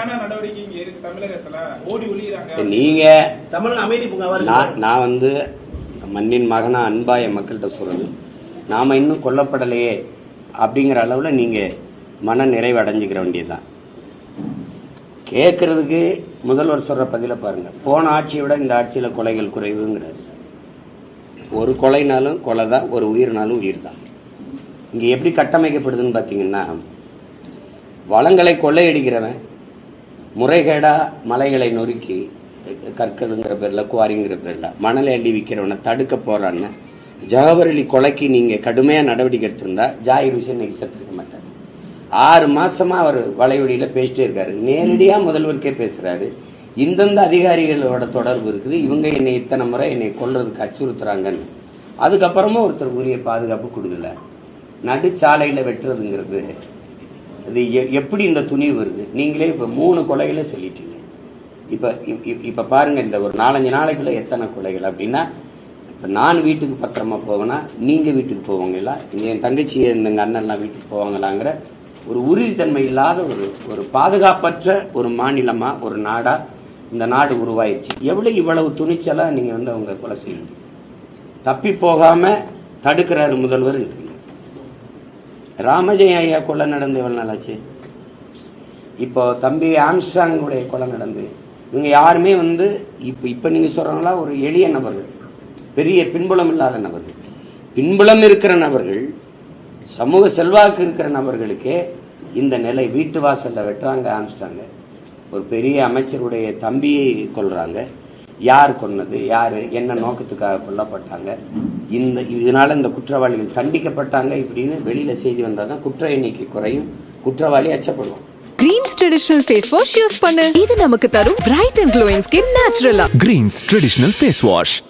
கடுமையான நடவடிக்கை இங்க இருக்கு தமிழகத்துல. ஓடி ஒளிகிறாங்க நீங்க தமிழக அமைதி நான் நான் வந்து மண்ணின் மகனா அன்பா என் மக்கள்கிட்ட சொல்றது நாம இன்னும் கொல்லப்படலையே அப்படிங்கிற அளவுல நீங்க மன நிறைவு அடைஞ்சுக்கிற வேண்டியதுதான். கேட்கறதுக்கு முதல்வர் சொல்ற பதில பாருங்க. போன ஆட்சியை விட இந்த ஆட்சியில கொலைகள் குறைவுங்கிறாரு. ஒரு கொலைனாலும் கொலை தான் ஒரு உயிர்னாலும் உயிர் தான் இங்க எப்படி கட்டமைக்கப்படுதுன்னு பாத்தீங்கன்னா வளங்களை கொள்ளையடிக்கிறவன் முறைகேடாக மலைகளை நொறுக்கி கற்கள்ங்கிற பேர்ல குவாரிங்கிற பேரில் மணலை அள்ளி விற்கிறவனை தடுக்க போகிறான்னு ஜவஹர் அலி கொலைக்கு நீங்கள் கடுமையாக நடவடிக்கை எடுத்திருந்தா ஜாகிர் விஷயம் இன்னைக்கு செத்துருக்க மாட்டார். ஆறு மாதமாக அவர் வலைவழியில பேசிட்டே இருக்காரு. நேரடியாக முதல்வருக்கே பேசுகிறாரு இந்தந்த அதிகாரிகளோட தொடர்பு இருக்குது. இவங்க என்னை இத்தனை முறை என்னை கொள்றதுக்கு அச்சுறுத்துறாங்கன்னு. அதுக்கப்புறமா ஒருத்தர் உரிய பாதுகாப்பு கொடுக்கல. நடுச்சாலையில் வெட்டுறதுங்கிறது இது எ- எப்படி இந்த துணிவு வருது? நீங்களே இப்போ மூணு கொலைகளை சொல்லிட்டீங்க. இப்போ இப்போ பாருங்கள் இந்த ஒரு நாலஞ்சு நாளைக்குள்ள எத்தனை கொலைகள் அப்படின்னா இப்போ நான் வீட்டுக்கு பத்திரமா போவேன்னா நீங்கள் வீட்டுக்கு போவாங்களா? என் தங்கச்சி இந்த அண்ணன்லாம் வீட்டுக்கு போவாங்களாங்கிற ஒரு உறுதித்தன்மை இல்லாத ஒரு ஒரு பாதுகாப்பற்ற ஒரு மாநிலமாக ஒரு நாடாக இந்த நாடு உருவாயிருச்சு எவ்வளோ இவ்வளவு துணிச்சலாக நீங்கள் வந்து அவங்க கொலை செய்ய முடியும் தப்பி போகாமல் தடுக்கிறாரு முதல்வர். ராமஜெய ஐயா கொலை நடந்து எவ்வளோ நாளாச்சு? இப்போ தம்பி ஆம்ஸ்டாங்குடைய கொலை நடந்து இவங்க யாருமே வந்து இப்போ இப்போ நீங்கள் சொல்கிறாங்களா ஒரு எளிய நபர்கள் பெரிய பின்புலம் இல்லாத நபர்கள். பின்புலம் இருக்கிற நபர்கள் சமூக செல்வாக்கு இருக்கிற நபர்களுக்கே இந்த நிலை வீட்டு வாசலில் வெட்டுறாங்க ஆம்ஸ்டாங்க ஒரு பெரிய அமைச்சருடைய தம்பியை கொள்கிறாங்க யார் கொன்னது யார் என்ன நோக்கத்துக்காக கொல்லப்பட்டாங்க இந்த இதனால இந்த குற்றவாளிகள் தண்டிக்கப்பட்டாங்க இப்படின்னு வெளியில செய்தி வந்தால் தான் குற்ற எண்ணிக்கை குறையும் குற்றவாளி அச்சப்படுவான். Greens traditional face wash use பண்ணு. இது நமக்கு தரும் பிரைட் அண்ட் க்ளோயிங் ஸ்கின் நேச்சுரலா Greens Traditional Face Wash.